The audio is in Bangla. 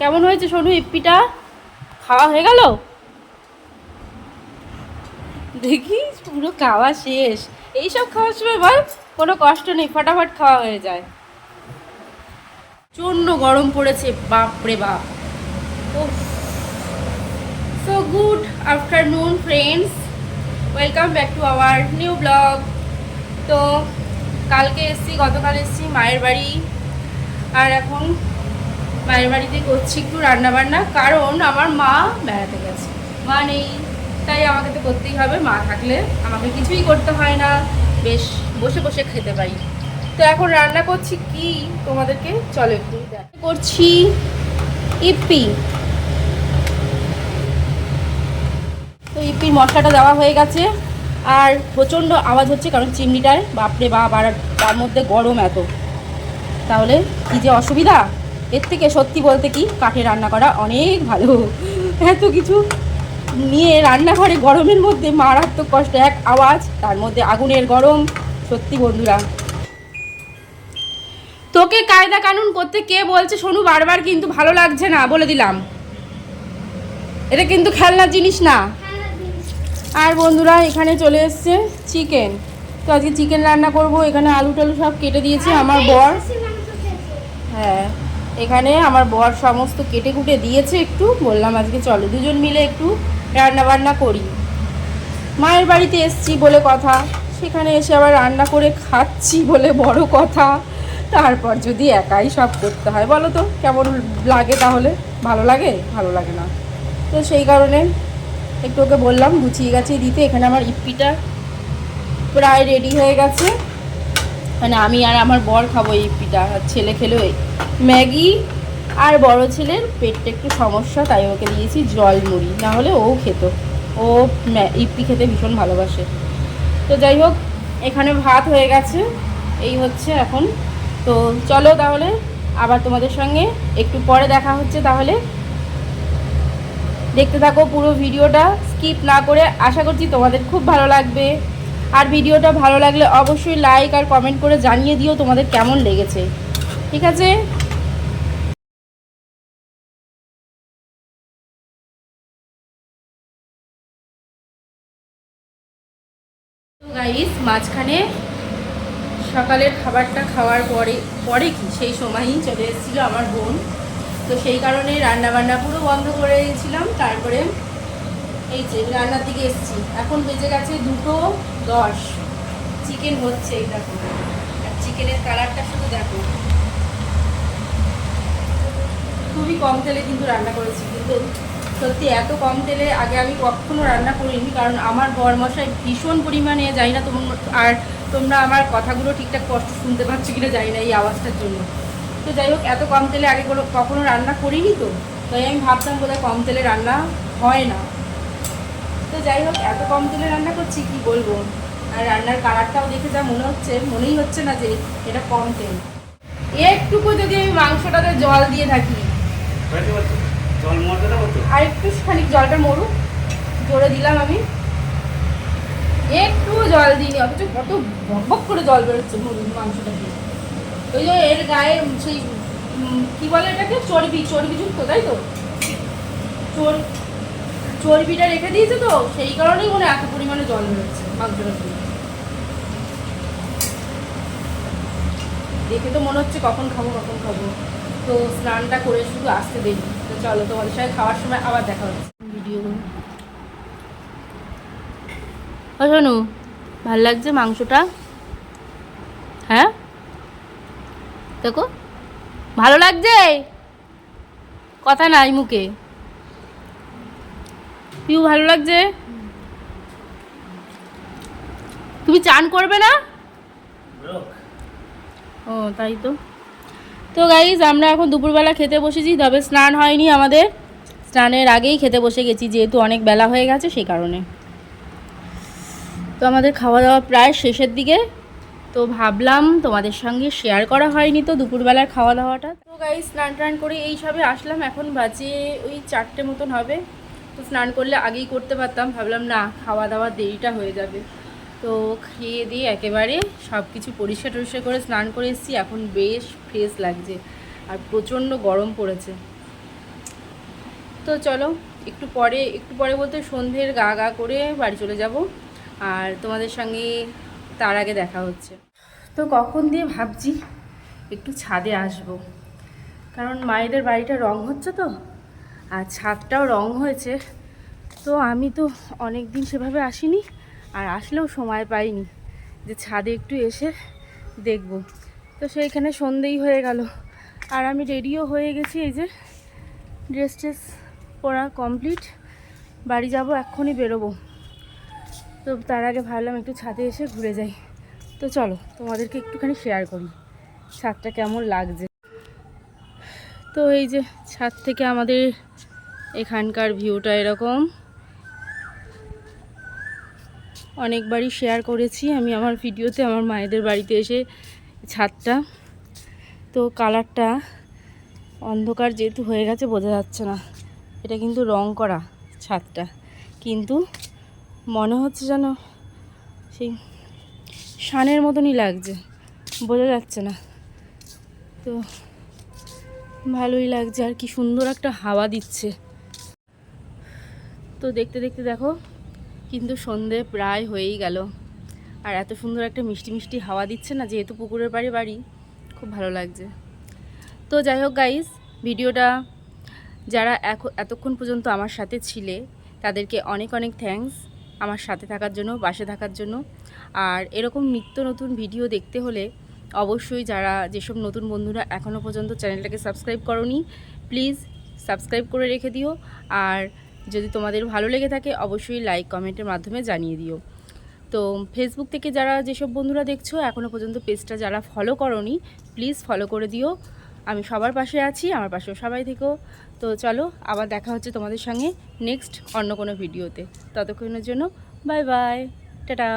কেমন হয়েছে সোনু, ইপ্পিটা? খাওয়া হয়ে গেল? দেখি, পুরো খাওয়া শেষ। এইসব খাওয়ার সময় বল, কোনো কষ্ট নেই, ফটাফট খাওয়া হয়ে যায়। প্রচণ্ড গরম পড়েছে, বাপরে বাপ। বাপ so good afternoon friends welcome back to our new blog তো, কালকে এসছি, গতকাল এসছি মায়ের বাড়ি। আর এখন মায়ের বাড়িতে করছি একটু রান্নাবান্না, কারণ আমার মা বেড়াতে গেছে। মা নেই, তাই আমাকে তো করতেই হবে। মা থাকলে আমাকে কিছুই করতে হয় না। বেশ, বসে বসে খেতে পারি। তো এখন রান্না করছি কি? তোমাদেরকে চলো একটু করছি ইপি তো ইপির মশলাটা দেওয়া হয়ে গেছে। আর প্রচণ্ড আওয়াজ হচ্ছে, কারণ চিমনিটায়। বাপরে বাপ, আর তার মধ্যে গরম এত। তাহলে কি যে অসুবিধা? এর থেকে সত্যি বলতে কি কাঠে রান্না করা অনেক ভালো। এত কিছু নিয়ে রান্নাঘরে গরমের মধ্যে মারাত্মক কষ্ট, এক আওয়াজ, তার মধ্যে আগুনের গরম। সত্যি বন্ধুরা। তোকে কায়দা কানুন করতে কে বলছে শোনু, বারবার কিন্তু ভালো লাগছে না, বলে দিলাম। এটা কিন্তু খেলনার জিনিস না। আর বন্ধুরা, এখানে চলে এসছে চিকেন। তো আজকে চিকেন রান্না করব, এখানে আলু টালু সব কেটে দিয়েছে আমার বর। হ্যাঁ। এখানে আমার বর সমস্ত কেটে কুটে দিয়েছে একটু। বললাম, আজকে চলো দুজন মিলে একটু রান্না বান্না করি। মায়ের বাড়িতে এসছি বলে কথা। সেখানে এসে আবার রান্না করে খাচ্ছি বলে বড় কথা। তারপর যদি একাই সব করতে হয়, বলো তো, কেমন লাগে তাহলে? ভালো লাগে? ভালো লাগে না। তো সেই কারণে একটু ওকে বললাম, গুছিয়ে গাছিয়ে দিতে। এখানে আমার ইপ্পিটা প্রায় রেডি হয়ে গেছে। মানে আমি আর আমার বর খাব এই ইপ্পিটা আর ছেলে খেলো ম্যাগি আর বড় ছেলের পেটটা একটু সমস্যা, তাই ওকে দিয়েছি জল মুড়ি। না হলে ও খেত। ও ইপ্পি খেতে ভীষণ ভালোবাসে। তো যাই হোক, এখানে ভাত হয়ে গেছে। এই হচ্ছে এখন। তো চলো তাহলে আবার তোমাদের সঙ্গে একটু পরে দেখা হচ্ছে তাহলে। দেখতে থাকো পুরো ভিডিওটা। স্কিপ না করে আশা করছি তোমাদের খুব ভালো লাগবে। আর ভিডিওটা ভালো লাগলে অবশ্যই লাইক আর কমেন্ট করে জানিয়ে দিও তোমাদের কেমন লেগেছে। ঠিক আছে? গাইস মাঝখানে সকালের খাবারটা খাওয়ার পরে পরে কি? সেই সময়ই চলে এসেছিল আমার বোন। তো সেই কারণে রান্না বান্না পুরো বন্ধ করে দিয়েছিলাম। তারপরে এই যে রান্নার দিকে এসেছি। এখন বেজে গেছে দুটো। দশ। চিকেন হচ্ছে, এই দেখো। আর চিকেনের কালারটা শুধু দেখো। খুবই কম তেলে কিন্তু রান্না করেছি। কিন্তু সত্যি এত কম তেলে আগে আমি কখনো রান্না করিনি, কারণ আমার বরমশাই ভীষণ পরিমাণে যাই না তোমার আর তোমরা আমার কথাগুলো ঠিকঠাক কষ্ট শুনতে পাচ্ছ কিনা জানি না এই আওয়াজটার জন্য। তো যাই হোক, এত কম তেলে আগে কখনো রান্না করিনি তো? তাই আমি ভাবতাম বোধহয় কম তেলে রান্না হয় না। তো যাই হোক এত কম তেলে রান্না করছি কি বলব? আর রান্নার কালারটাও দেখে যা মনে হচ্ছে মনেই হচ্ছে না যে এটা কম তেল। একটুকু যদি আমি মাংসটাতে জল দিয়ে থাকি? আর একটু খানিক জলটা মরুক জোরে দিলাম আমি। একটু জল দিইনি অথচ কত বক করে জল বেরোচ্ছে মাংসটা দিয়ে। ওই যে এর গায়ে সেই কি বলে এটাকে? চর্বি চর্বি চর্বিযুক্ত তাই তো? চর চর্বিটা রেখে দিয়েছে তো, সেই কারণেই মনে এত পরিমাণে জল বেরোচ্ছে দেখে তো মনে হচ্ছে কখন খাব কখন খাব। তো স্নানটা করে শুধু আসতে দেখি তো চলো, তোমাদের সাথে খাওয়ার সময় আবার দেখা হচ্ছে। ভিডিও শোনু ভালো লাগছে মাংসটা হ্যাঁ? দেখো, ভালো লাগছে? কথা নাই মুখে। পিউ ভালো লাগছে? তুমি চান করবে না? ও, তাই তো। তো গাইজ আমরা এখন দুপুরবেলা খেতে বসেছি, তবে স্নান হয়নি আমাদের। স্নানের আগেই খেতে বসে গেছি, যেহেতু অনেক বেলা হয়ে গেছে সেই কারণে। তো আমাদের খাওয়া দাওয়া প্রায় শেষের দিকে। তো ভাবলাম তোমাদের সঙ্গে শেয়ার করা হয়নি তো দুপুরবেলার খাওয়া দাওয়াটা তো গাইজ স্নান টান করে এই সবে আসলাম, এখন বাজে ওই চারটে মতন হবে। তো স্নান করলে আগেই করতে পারতাম। ভাবলাম, না খাওয়া দাওয়া দেরিটা হয়ে যাবে। তো খেয়ে দিয়ে একেবারে সব কিছু পরিষ্কার টরিষ্কার করে স্নান করে এসেছি। এখন বেশ ফ্রেশ লাগছে আর প্রচণ্ড গরম পড়েছে। তো চলো, একটু পরে একটু পরে বলতে সন্ধ্যের গা গা করে বাড়ি চলে যাব আর তোমাদের সঙ্গে তার আগে দেখা হচ্ছে। তো কখন দিয়ে ভাবছি একটু ছাদে আসব। কারণ মায়েদের বাড়িটা রং হচ্ছে তো। আর ছাদটাও রং হয়েছে। তো আমি তো অনেক দিন সেভাবে আসিনি আর আসলেও সময় পাইনি যে ছাদে একটু এসে দেখব। তো সেইখানে সন্ধেই হয়ে গেল। আর আমি রেডিও হয়ে গেছি এই যে। ড্রেস ট্রেস পরা কমপ্লিট। বাড়ি যাব, এক্ষুনি বেরোবো। তো তার আগে ভাবলাম একটু ছাদে এসে ঘুরে যাই। তো চলো, তোমাদেরকে একটুখানি শেয়ার করি ছাদটা কেমন লাগছে। তো এই যে ছাদ থেকে আমাদের এখানকার ভিউটা এরকম। অনেকবারই শেয়ার করেছি আমি আমার ভিডিওতে আমার মায়েদের বাড়িতে এসে ছাদটা। তো কালারটা অন্ধকার যেহেতু হয়ে গেছে, বোঝা যাচ্ছে না। এটা কিন্তু রং করা ছাদটা। কিন্তু মনে হচ্ছে যেন সেই শানের মতনই লাগছে, বোঝা যাচ্ছে না। তো ভালোই লাগছে আর কি সুন্দর একটা হাওয়া দিচ্ছে। তো দেখতে দেখতে দেখো, কিন্তু সন্ধে প্রায় হয়েই গেল। আর এত সুন্দর একটা মিষ্টি মিষ্টি হাওয়া দিচ্ছে না, যেহেতু পুকুরের বাড়ি বাড়ি, খুব ভালো লাগছে। তো যাই হোক গাইস ভিডিওটা যারা এতক্ষণ পর্যন্ত আমার সাথে ছিলে, তাদেরকে অনেক অনেক থ্যাঙ্কস আমার সাথে থাকার জন্য বাসে থাকার জন্য। আর এরকম নিত্য নতুন ভিডিও দেখতে হলে অবশ্যই যারা যেসব নতুন বন্ধুরা এখনও পর্যন্ত চ্যানেলটাকে সাবস্ক্রাইব করনি প্লিজ সাবস্ক্রাইব করে রেখে দিও। আর যদি তোমাদের ভালো লেগে থাকে, অবশ্যই লাইক কমেন্টের মাধ্যমে জানিয়ে দিও। তো ফেসবুক থেকে যারা যেসব বন্ধুরা দেখছ এখনও পর্যন্ত পেজটা যারা ফলো করনি প্লিজ ফলো করে দিও। আমি সবার পাশে আছি, আমার পাশেও সবাই থেকেও তো চলো, আবার দেখা হচ্ছে তোমাদের সঙ্গে নেক্সট অন্য কোনো ভিডিওতে ততক্ষণের জন্য বাই বাই টাটা